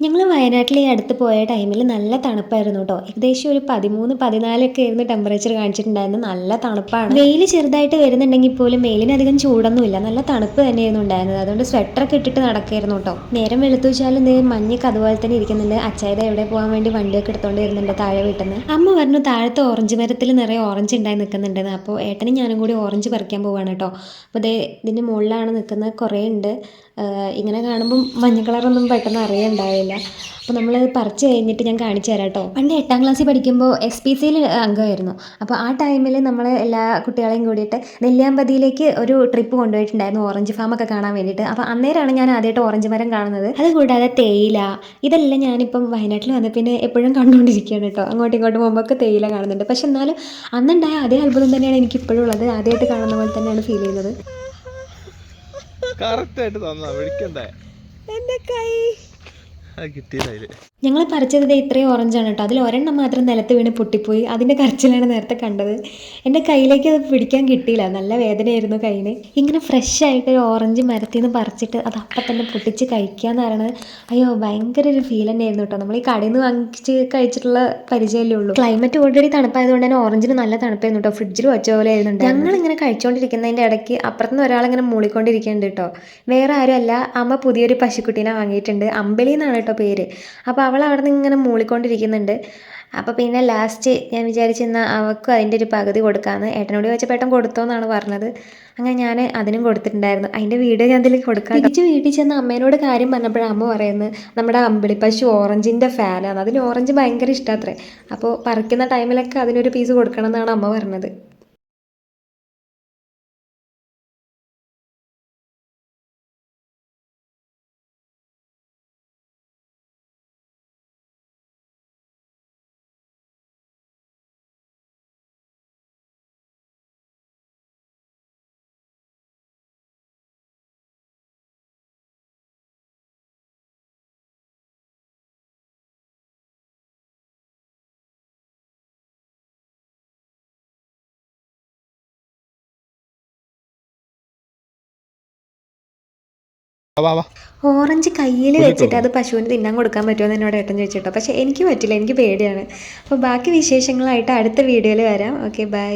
ഞങ്ങൾ വയനാട്ടിൽ ഈ അടുത്ത് പോയ ടൈമിൽ നല്ല തണുപ്പായിരുന്നു കേട്ടോ ഏകദേശം ഒരു പതിമൂന്ന് പതിനാലൊക്കെ ആയിരുന്നു ടെമ്പറേച്ചർ കാണിച്ചിട്ടുണ്ടായിരുന്നു. നല്ല തണുപ്പാണ്. വെയിൽ ചെറുതായിട്ട് വരുന്നുണ്ടെങ്കിൽ പോലും വെയിലിന് അധികം ചൂടൊന്നുമില്ല നല്ല തണുപ്പ് തന്നെയായിരുന്നു ഉണ്ടായിരുന്നത്. അതുകൊണ്ട് സ്വെറ്ററൊക്കെ ഇട്ടിട്ട് നടക്കായിരുന്നു കേട്ടോ നേരം വെളുത്തു വെച്ചാൽ എന്ത് മഞ്ഞൊക്കെ അതുപോലെ തന്നെ ഇരിക്കുന്നുണ്ട്. അച്ചായത് എവിടെ പോകാൻ വേണ്ടി വണ്ടിയൊക്കെ എടുത്തോണ്ട് വരുന്നുണ്ട് താഴെ വീട്ടിൽ നിന്ന് അമ്മ പറഞ്ഞു താഴത്തെ ഓറഞ്ച് മരത്തിൽ നിറയെ ഓറഞ്ച് ഉണ്ടായി നിൽക്കുന്നുണ്ടെന്ന് അപ്പോൾ ഏട്ടനും ഞാനും കൂടി ഓറഞ്ച് പറിക്കാൻ പോവാണ് കേട്ടോ അപ്പോൾ ഇതേ ഇതിന്റെ മുകളിലാണ് നിൽക്കുന്നത് കുറേ ഉണ്ട് ഇങ്ങനെ കാണുമ്പം മഞ്ഞ കളറൊന്നും പെട്ടെന്ന് അറിയണ്ടാവില്ല. അപ്പോൾ നമ്മൾ പറിച്ച് കഴിഞ്ഞിട്ട് ഞാൻ കാണിച്ചു തരാം കേട്ടോ പണ്ട് എട്ടാം ക്ലാസ്സിൽ പഠിക്കുമ്പോൾ എസ് പി സിയിൽ അംഗമായിരുന്നു. അപ്പോൾ ആ ടൈമിൽ നമ്മൾ എല്ലാ കുട്ടികളെയും കൂടിയിട്ട് നെല്ലിയാമ്പതിയിലേക്ക് ഒരു ട്രിപ്പ് കൊണ്ടുപോയിട്ടുണ്ടായിരുന്നു. ഓറഞ്ച് ഫാമൊക്കെ കാണാൻ വേണ്ടിയിട്ട്. അപ്പോൾ അന്നേരമാണ് ഞാൻ ആദ്യമായിട്ട് ഓറഞ്ച് മരം കാണുന്നത്. അതുകൂടാതെ തേയില. ഇതെല്ലാം ഞാനിപ്പം വയനാട്ടിൽ വന്ന പിന്നെ എപ്പോഴും കണ്ടുകൊണ്ടിരിക്കുകയാണ് കേട്ടോ. അങ്ങോട്ടും ഇങ്ങോട്ടും പോകുമ്പോൾ ഒക്കെ തേയില കാണുന്നുണ്ട്. പക്ഷെ എന്നാലും അന്നുണ്ടായ അതേ അത്ഭുതം തന്നെയാണ് എനിക്ക് ഇപ്പോഴും ഉള്ളത്. ആദ്യമായിട്ട് കാണുന്ന പോലെ തന്നെയാണ് ഫീൽ ചെയ്യുന്നത്. കറക്റ്റ് ആയിട്ട് തന്നാ വിളിക്കണ്ടേ? എന്റെ കൈ. ഞങ്ങൾ പറിച്ചത് ഇത്രയും ഓറഞ്ചാണ് കേട്ടോ. അതിൽ ഒരെണ്ണം മാത്രം നിലത്ത് വീണ് പൊട്ടിപ്പോയി. അതിന്റെ കരച്ചിലാണ് നേരത്തെ കണ്ടത്. എന്റെ കയ്യിലേക്ക് അത് പിടിക്കാൻ കിട്ടിയില്ല. നല്ല വേദനയായിരുന്നു കയ്യിന് ഇങ്ങനെ ഫ്രഷ് ആയിട്ട് ഒരു ഓറഞ്ച് മരത്തിൽ നിന്ന് പറിച്ചിട്ട് അത് അപ്പം തന്നെ പൊട്ടിച്ച് കഴിക്കുക എന്ന് പറയുന്നത് അയ്യോ ഭയങ്കര ഒരു ഫീൽ തന്നെയായിരുന്നു കേട്ടോ. നമ്മൾ ഈ കടയിൽ നിന്ന് വാങ്ങിച്ച് കഴിച്ചിട്ടുള്ള പരിചയമല്ലേ ഉള്ളൂ. ക്ലൈമറ്റ് ഓൾറെഡി തണുപ്പായതുകൊണ്ട് തന്നെ ഓറഞ്ചിന് നല്ല തണുപ്പായിരുന്നു കേട്ടോ. ഫ്രിഡ്ജിൽ വെച്ച പോലെ ആയിരുന്നുണ്ട് ഞങ്ങൾ ഇങ്ങനെ കഴിച്ചുകൊണ്ടിരിക്കുന്നതിന്റെ ഇടയ്ക്ക് അപ്പുറത്തുനിന്ന് ഒരാളിങ്ങനെ മൂളിക്കൊണ്ടിരിക്കുന്നുണ്ട് കേട്ടോ. വേറെ ആരും അല്ല. അമ്മ പുതിയൊരു പശുക്കുട്ടീനെ വാങ്ങിയിട്ടുണ്ട്. അമ്പലിന്നാണ് കേട്ടോ പേര്. അപ്പോൾ അവൾ അവിടെ നിന്ന് ഇങ്ങനെ മൂളിക്കൊണ്ടിരിക്കുന്നുണ്ട്. അപ്പോൾ പിന്നെ ലാസ്റ്റ് ഞാൻ വിചാരിച്ചിരുന്ന അവൾക്കും അതിന്റെ ഒരു പകുതി കൊടുക്കാമെന്ന് ഏട്ടനോട് ചോദിച്ചപ്പോൾ ഏട്ടൻ കൊടുത്തോ എന്നാണ് പറഞ്ഞത്? അങ്ങനെ ഞാൻ അതിനും കൊടുത്തിട്ടുണ്ടായിരുന്നു. അതിന്റെ വീഡിയോ ഞാൻ അതിലേക്ക് കൊടുക്കാം തിരിച്ച് വീട്ടിൽ ചെന്ന് അമ്മേനോട് കാര്യം പറഞ്ഞപ്പോഴാണ് അമ്മ പറയുന്നത് നമ്മുടെ അമ്പിളി പശു ഓറഞ്ചിന്റെ ഫാനാണ്. അതിന് ഓറഞ്ച് ഭയങ്കര ഇഷ്ടമാത്രേ അപ്പോൾ പറിക്കുന്ന ടൈമിലൊക്കെ അതിനൊരു പീസ് കൊടുക്കണം എന്നാണ് അമ്മ പറഞ്ഞത്. വാ വാ. ഓറഞ്ച് കയ്യിൽ വെച്ചിട്ട് അത് പശുവിന് തിന്നാൻ കൊടുക്കാൻ പറ്റുമോ എന്ന് എന്നോട് ഏട്ടൻ ചോദിച്ചിട്ടോ. പക്ഷേ എനിക്ക് പറ്റില്ല എനിക്ക് പേടിയാണ്. അപ്പോൾ ബാക്കി വിശേഷങ്ങളായിട്ട് അടുത്ത വീഡിയോയിൽ വരാം. Okay bye.